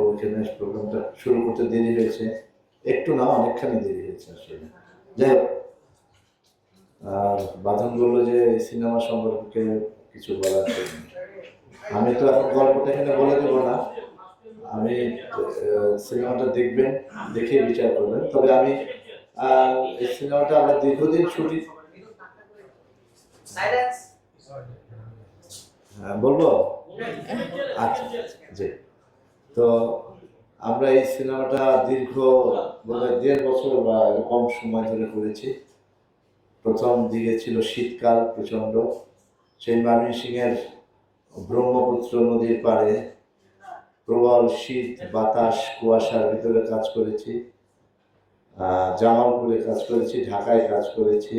ওখানে প্রোগ্রামটা শুরু করতে দেরি হয়েছে একটু না অনেকখানি দেরি হয়েছে আসলে। যাই আর বাঁধন বলল যে সিনেমা সম্পর্কে কিছু বলার আমি তো এখন গল্পটা এখানে বলে দেবো না। আমি সিনেমাটা দেখবেন দেখে বিচার করবেন। তবে আমি এই সিনেমাটা আমরা দীর্ঘদিন শুটিং. হ্যাঁ, বলব? আচ্ছা জি। তো আমরা এই সিনেমাটা দীর্ঘ বোধহয় দেড় বছর বা কম সময় ধরে করেছি। প্রথম দিকে ছিল শীতকাল প্রচণ্ড। সেই ময়মনসিংহের ব্রহ্মপুত্র নদীর পাড়ে প্রবল শীত, বাতাস, কুয়াশার ভিতরে কাজ করেছি। জামালপুরে কাজ করেছি, ঢাকায় কাজ করেছি।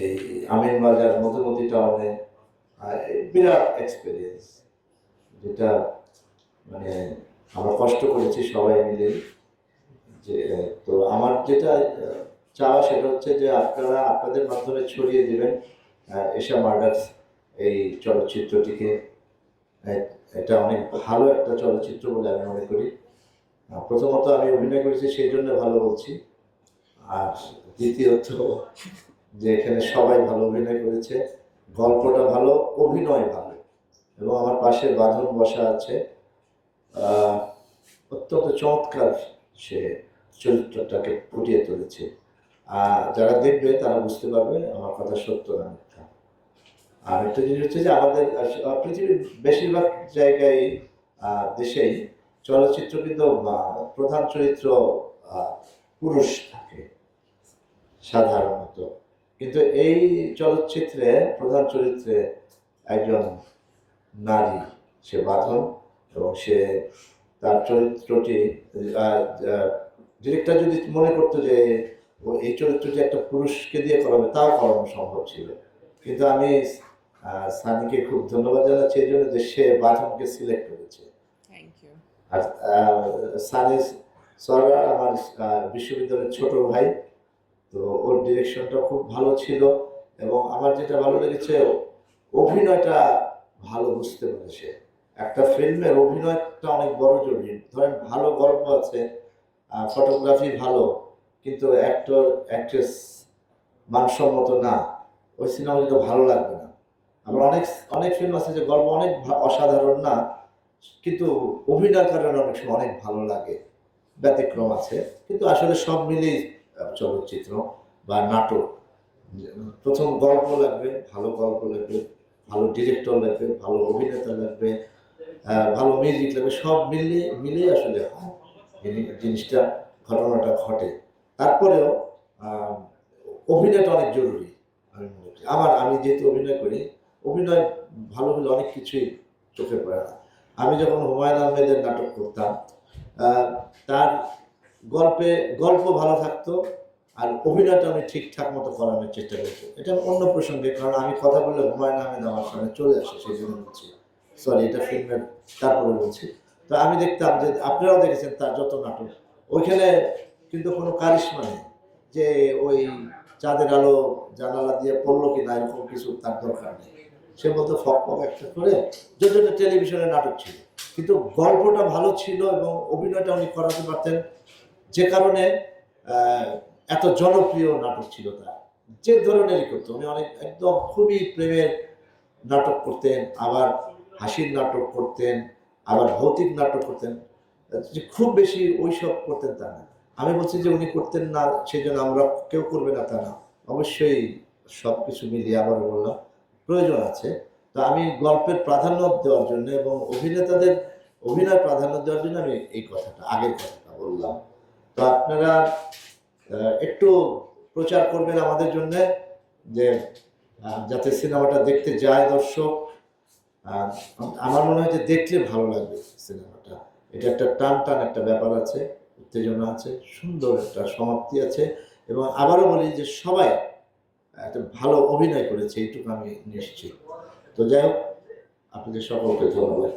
এই আমিনবাজার, মধুমতি টাউনে বিরাট এক্সপিরিয়েন্স যেটা মানে আমরা কষ্ট করেছি সবাই মিলে যে, তো আমার যেটা চাওয়া সেটা হচ্ছে যে আপনারা আপনাদের মাধ্যমে ছড়িয়ে দেবেন এশা মার্ডার্স এই চলচ্চিত্রটিকে। এটা অনেক ভালো একটা চলচ্চিত্র বলে আমি মনে করি। প্রথমত আমি অভিনয় করেছি সেই জন্য ভালো বলছি। আর দ্বিতীয়ত যে এখানে সবাই ভালো অভিনয় করেছে, গল্পটা ভালো, অভিনয় ভালো। এবং আমার পাশে বাঁধন বসা আছে। অত্যন্ত চমৎকার সে চরিত্রটাকে ফুটিয়ে তুলেছে। আর যারা দেখবে তারা বুঝতে পারবে আমার কথা সত্য না মিথ্যা। আর একটা জিনিস হচ্ছে যে আমাদের পৃথিবীর বেশিরভাগ জায়গায় দেশেই চলচ্চিত্র কিন্তু প্রধান চরিত্র পুরুষ থাকে সাধারণত। কিন্তু এই চলচ্চিত্রে, প্রধান চরিত্রে একজন নারী সে বাঁধন এবং সে তার চরিত্রটি ডিরেক্টর যদি মনে করতো যে এই চরিত্রটি একটা পুরুষকে দিয়ে করাবে তাও করানো সম্ভব ছিল। কিন্তু আমি সানিকে খুব ধন্যবাদ জানাচ্ছি এই জন্য যে সে বাঁধনকে সিলেক্ট করেছে। আর সানি সরকার আমার বিশ্ববিদ্যালয়ের ছোট ভাই তো ওর ডিরেকশনটা খুব ভালো ছিল এবং আমার যেটা ভালো লেগেছে অভিনয়টা ভালো বুঝতে পেরেছে একটা ফিল্মের অভিনয়টা অনেক বড় জরুরি। ধরেন ভালো গল্প আছে ফটোগ্রাফি ভালো, কিন্তু অ্যাক্টর অ্যাক্ট্রেস মানসম্মত না। ওই সিনেমা কিন্তু ভালো লাগবে না। আবার অনেক অনেক ফিল্ম আছে যে গল্প অনেক অসাধারণ না, কিন্তু অভিনয়ের কারণে অনেক সময় অনেক ভালো লাগে। ব্যতিক্রম আছে, কিন্তু আসলে সব মিলেই চলচ্চিত্র বা নাটক, প্রথম গল্প লাগবে, ভালো গল্প লাগবে। ভালো ডিরেক্টর লাগবে, ভালো অভিনেতা লাগবে ভালো মিউজিক লাগবে, সব মিলিয়ে মিলিয়ে আসলে হয় জিনিসটা, ঘটনাটা ঘটে। তারপরেও অভিনয়টা অনেক জরুরি, আমি মনে করি। আমার আমি যেহেতু অভিনয় করি, অভিনয় ভালো হলে অনেক কিছুই চোখে পড়ে না। আমি যখন হুমায়ুন আহমেদের নাটক করতাম তার গল্পে, গল্প ভালো থাকতো আর অভিনয়টা আমি ঠিকঠাক মতো করানোর চেষ্টা করছি। এটা অন্য প্রসঙ্গে, কারণ আমি কথা বললে হুমায়ুন আহমেদ আমার সামনে চলে আসে সেই জন্য বলছি। সরি এটা ফিল্মের তারপরে বলছি। তো আমি দেখতাম যে আপনারাও দেখেছেন তার যত নাটক। ওইখানে কিন্তু কোনো কারিশমা নেই যে ওই চাঁদের আলো জানালা দিয়ে পড়ল কি না এরকম কিছু তার দরকার নেই। সে বলতো, ফক ফক একটা করে, যদিও টেলিভিশনের নাটক ছিল। কিন্তু গল্পটা ভালো ছিল এবং অভিনয়টা উনি করাতে পারতেন। যে কারণে এত জনপ্রিয় নাটক ছিল তার। যে ধরনেরই করতো। উনি অনেক, একদম খুবই প্রেমের নাটক করতেন, আবার হাসির নাটক করতেন, আবার ভৌতিক নাটক করতেন। খুব বেশি ওইসব করতেন তা না। আমি বলছি যে উনি করতেন না সেই জন্য আমরা কেউ করবে না তা না। অবশ্যই সব কিছু মিলিয়ে আবার বললাম, প্রয়োজন আছে। তো আমি গল্পের প্রাধান্য দেওয়ার জন্য এবং অভিনেতাদের অভিনয় প্রাধান্য দেওয়ার জন্য আমি এই কথাটা, আগের কথাটা বললাম। তো আপনারা একটু প্রচার করবেন আমাদের জন্য যে যাতে সিনেমাটা দেখতে যায় দর্শক। আমার মনে হয় যে দেখলে ভালো লাগবে সিনেমাটা। এটা একটা টান টান একটা ব্যাপার আছে, উত্তেজনা আছে, সুন্দর একটা সমাপ্তি আছে। এবং আবারও বলি যে সবাই একটা ভালো অভিনয় করেছে, এইটুকু আমি নিশ্চিত। তো যাই হোক, আপনাদের সকলকে ধন্যবাদ।